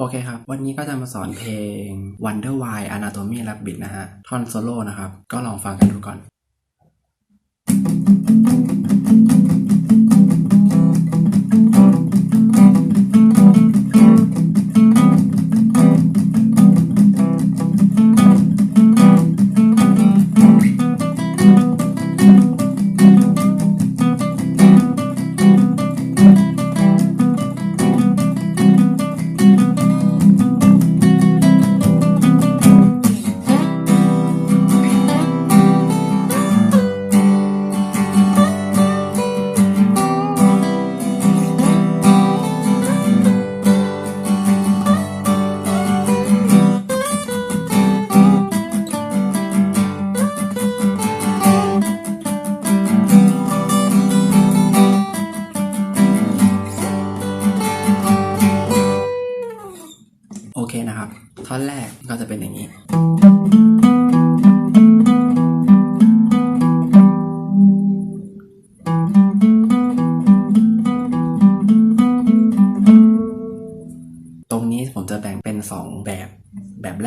โอเคครับ วันนี้ก็จะมาสอนเพลง Wonder Why Anatomy Rabbit นะฮะ ท่อนโซโล่นะครับ ก็ลองฟังกันดูก่อน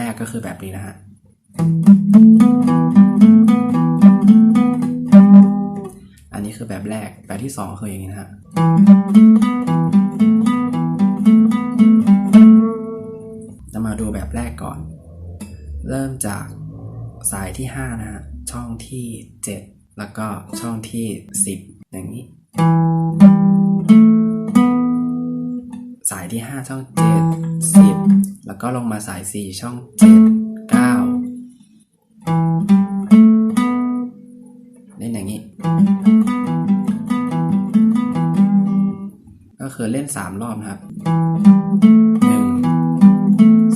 รกก็คือแบบนี้นะฮะอันนี้คือแบบแรกแบบที่สองคืออย่างนี้นะฮะจะมาดูแบบแรกก่อน เริ่มจากสายที่ 5 นะฮะ ช่องที่ 7 แล้วก็ช่องที่ 10 อย่างนี้ สายที่ 5 ช่อง 7 10 แล้วก็ลงมาสาย 4 ช่อง 7 9 เล่นอย่างนี้ ก็คือเล่น 3 รอบนะครับหนึ่ง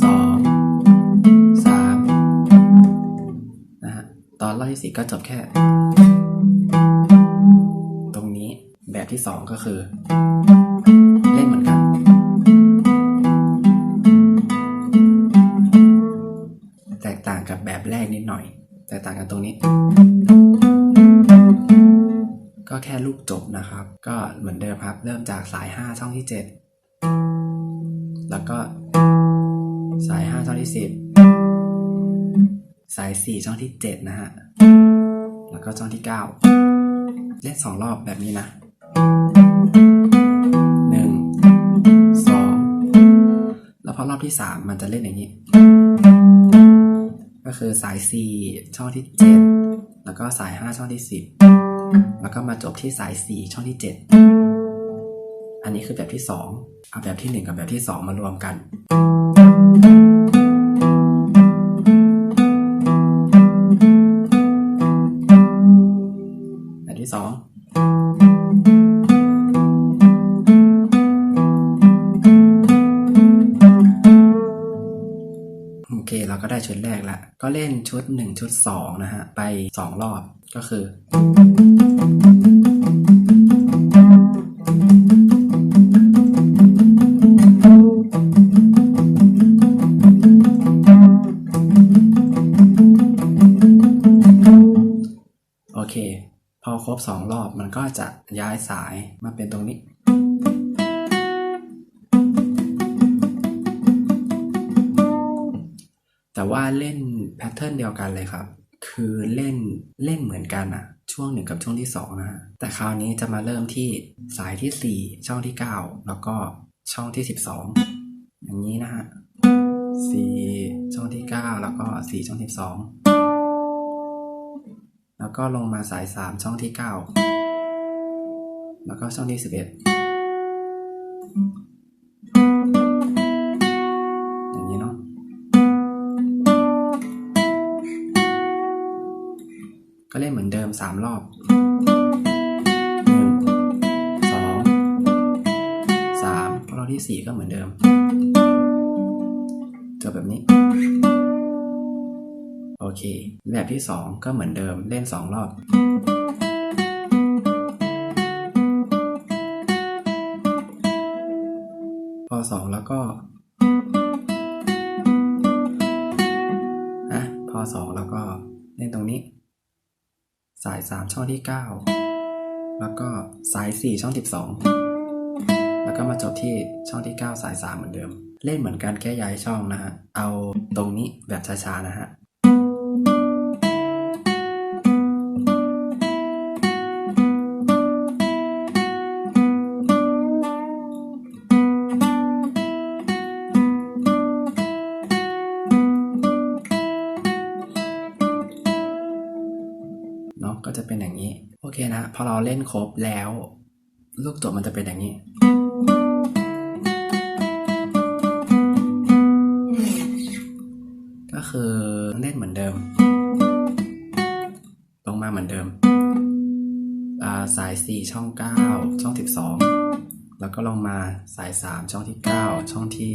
สองสามนะฮะตอนรอบที่สี่ก็จบแค่ ตรงนี้แบบที่สองก็คือ แบบแรกนิดหน่อย แตกต่างกันตรงนี้ ก็แค่ลูกจบนะครับ ก็เหมือนเดิมครับ เริ่มจากสาย 5 ช่องที่ 7 แล้วก็สาย 5 ช่องที่ 10 สาย 4 ช่องที่ 7 นะฮะ แล้วก็ช่องที่ 9 เล่น 2 รอบแบบนี้นะ1 2 แล้วพอรอบที่ 3 มันจะเล่นอย่างนี้ ก็คือสาย4ช่องที่ 7 แล้วก็สาย 5 ช่องที่ 10 แล้วก็มาจบที่สาย 4 ช่องที่ 7 อันนี้คือแบบที่ 2 เอาแบบที่ 1 กับแบบที่ 2 มารวมกัน เราก็ได้ชุดแรกละ ก็เล่นชุด 1 ชุด 2 นะฮะ ไป 2 รอบก็คือ โอเค พอครบ 2 รอบมันก็จะย้ายสายมาเป็นตรงนี้ แต่ว่าเล่นแพทเทิร์นเดียวกันเลยครับ คือเล่นเล่นเหมือนกันอะช่วงหนึ่งกับช่วงที่สองนะแต่คราวนี้จะมาเริ่มที่สายที่ 4 ช่องที่ 9 แล้วก็ช่องที่ 12 อย่างนี้นะฮะ4ช่องที่ 9 แล้วก็ 4 ช่องที่2แล้วก็ลงมาสาย 3 ช่องที่ 9 แล้วก็ช่องที่ 11 ก็เล่นเหมือนเดิมสามรอบหนึ่งสองสามรอบที่สี่ก็เหมือนเดิมจบแบบนี้ โอเค แบบที่สองก็เหมือนเดิมเล่นสองรอบพอสองแล้วก็อะพอสองแล้วก็เล่นตรงนี้ สายสามช่องที่เก้าแล้วก็สายสี่ช่องสิบสองแล้วก็มาจบที่ช่องที่ 9 สาย 3 เหมือนเดิม เล่นเหมือนกันแค่ย้ายช่องนะฮะ เอาตรงนี้แบบช้าๆนะฮะ เคนะ พอเราเล่นครบแล้ว ลูกจบมันจะเป็นอย่างนี้ ก็คือเล่นเหมือนเดิม ลงมาเหมือนเดิมาสาย 4 ช่อง 9 ช่อง 12 แล้วก็ลงมาสาย 3 ช่องที่ 9 ช่องที่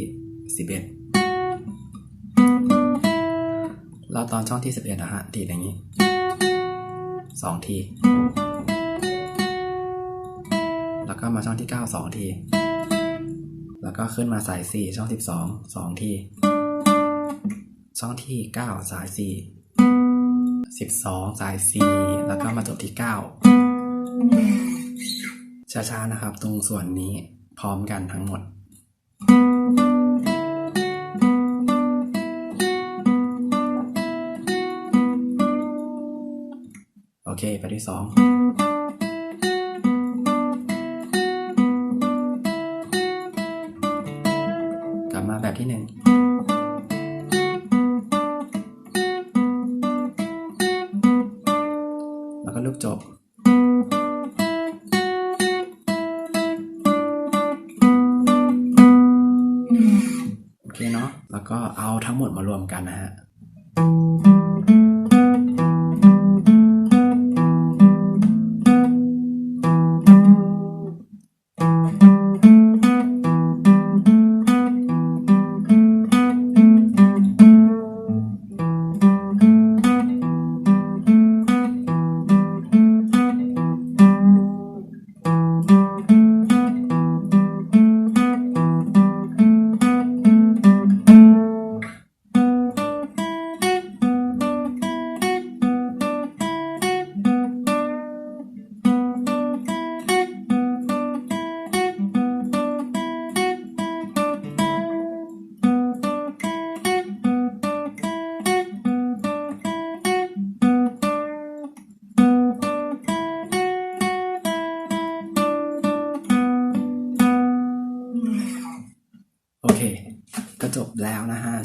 11 แล้วตอนช่องที่ 11นะฮะดีดอย่างนี้สองที ก็มาช่องที่เก้าสองที แล้วก็ขึ้นมาสายสี่ช่องสิบสองที ช่องที่เก้าสายสี่สิบสายสี่แล้วก็มาจบที่เก้าช้าๆ นะครับ ตรงส่วนนี้พร้อมกันทั้งหมดโอเค ไปที่สอง ลับมาแบบที่หนึ่งแล้วก็ลูกจบ โอเคเนาะ แล้วก็เอาทั้งหมดมารวมกันนะฮะ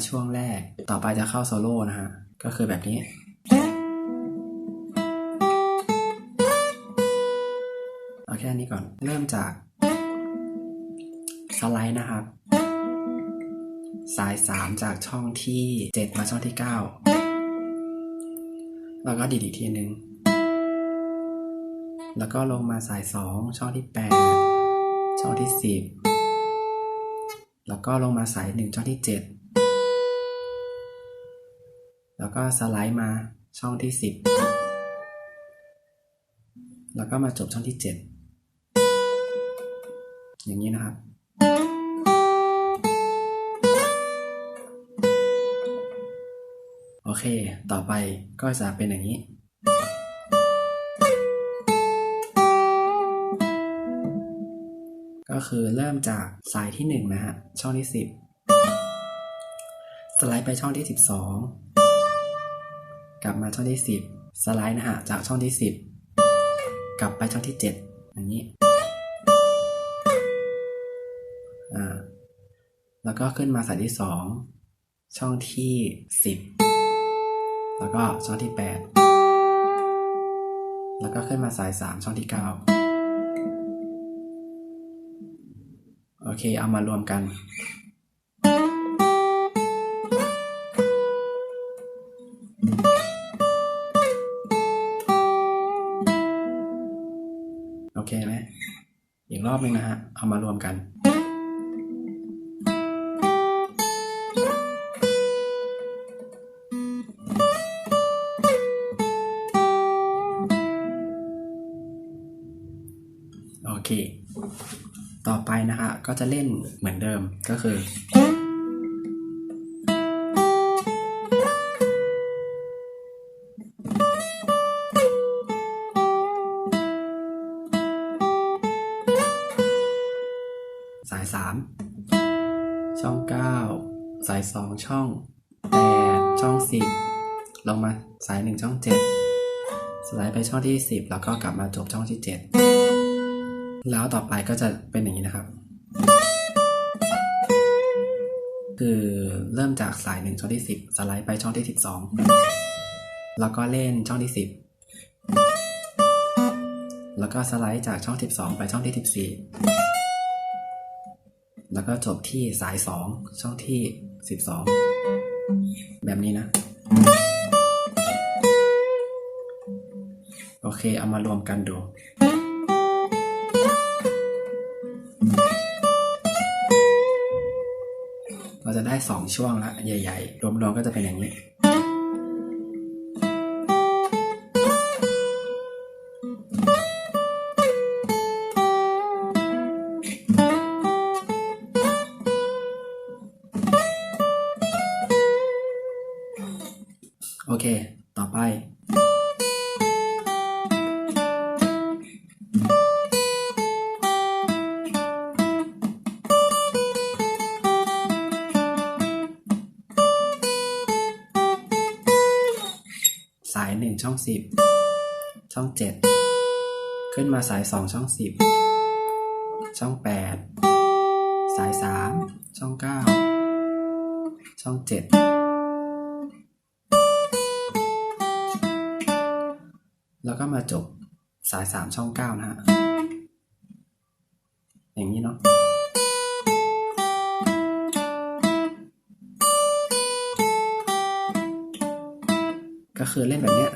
ช่วงแรก ต่อไปจะเข้าโซโล่นะฮะ ก็คือแบบนี้ เอาแค่นี้ก่อน เริ่มจาก สไลด์นะครับ สาย 3 จากช่องที่ 7 มาช่องที่ 9 แล้วก็ดีดอีกทีนึง แล้วก็ลงมาสาย 2 ช่องที่ 8 ช่องที่ 10แล้วก็ลงมาสายหนึ่งช่องที่เจ็ด แล้วก็สไลด์มาช่องที่สิบแล้วก็มาจบช่องที่เจ็ดอย่างนี้นะครับ โอเค ต่อไปก็จะเป็นอย่างนี้ก็คือเริ่มจากสายที่หนึ่งนะฮะ ช่องที่สิบสไลด์ไปช่องที่สิบสอง กลับมาช่องที่สิบสไลด์นะฮะจากช่องที่สิบกลับไปช่องที่เจ็ดอย่างนี้อ่าแล้วก็ขึ้นมาสายที่สองช่องที่สิบแล้วก็ช่องที่แปดแล้วก็ขึ้นมาสายสามช่องที่เก้าโอเคเอามารวมกัน อบหนึ่งนะฮะ เอามารวมกัน โอเค ต่อไปนะฮะก็จะเล่นเหมือนเดิมก็คือ สาย 3 ช่อง 9 สาย 2 ช่อง 8 ช่อง 10 ลงมาสาย 1 ช่อง 7 สไลด์ไปช่องที่ 10 แล้วก็กลับมาจบช่องที่ 7 แล้วต่อไปก็จะเป็นอย่างนี้นะครับ คือเริ่มจากสาย 1 ช่องที่ 10 สไลด์ไปช่องที่ 12 แล้วก็เล่นช่องที่ 10 แล้วก็สไลด์จากช่อง 12 ไปช่องที่ 14 แล้วก็จบที่สายสองช่องที่สิบสองแบบนี้นะ โอเค เอามารวมกันดูเราจะได้สองช่วงละใหญ่ ๆ รวมๆก็จะเป็นอย่างนี้ หนึ่งช่องสิบช่องเจ็ดขึ้นมาสายสองช่องสิบช่องแปดสายสามช่องเก้าช่องเจ็ดแล้วก็มาจบสายสามช่องเก้านะฮะอย่างนี้เนาะ ก็คือเล่นแบบเนี้ย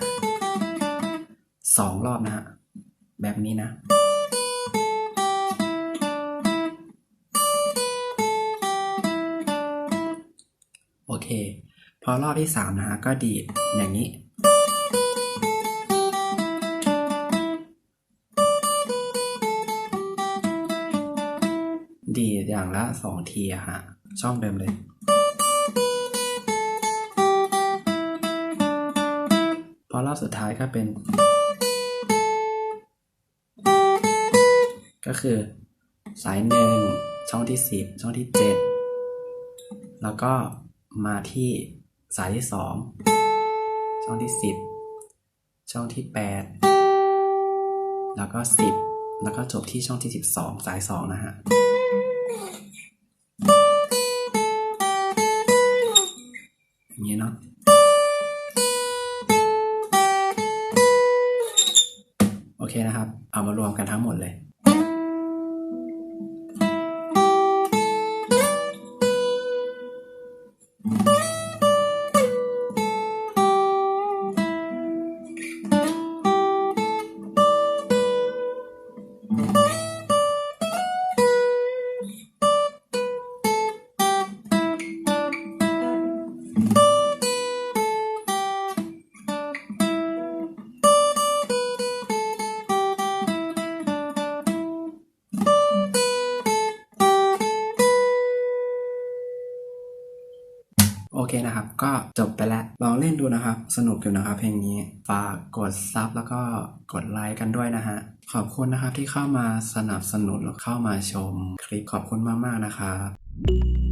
สองรอบนะฮะแบบนี้นะ โอเค พอรอบที่สามนะฮะก็ดีอย่างนี้ ดีอย่างละสองทีอะฮะช่องเดิมเลย รอบสุดท้ายก็เป็น ก็คือสายหนึ่งช่องที่สิบช่องที่เจ็ดแล้วก็มาที่สายที่สองช่องที่สิบช่องที่แปดแล้วก็สิบแล้วก็จบที่ช่องที่สิบสองสายสองนะฮะอย่างนี้เนาะ เอามารวมกันทั้งหมดเลย เคนะครับ ก็จบไปแล้ว ลองเล่นดูนะครับ สนุกอยู่นะครับเพลงนี้ ฝากกดซับแล้วก็กดไลค์กันด้วยนะฮะ ขอบคุณนะครับที่เข้ามาสนับสนุนแล้วเข้ามาชม คลิปขอบคุณมากๆนะครับ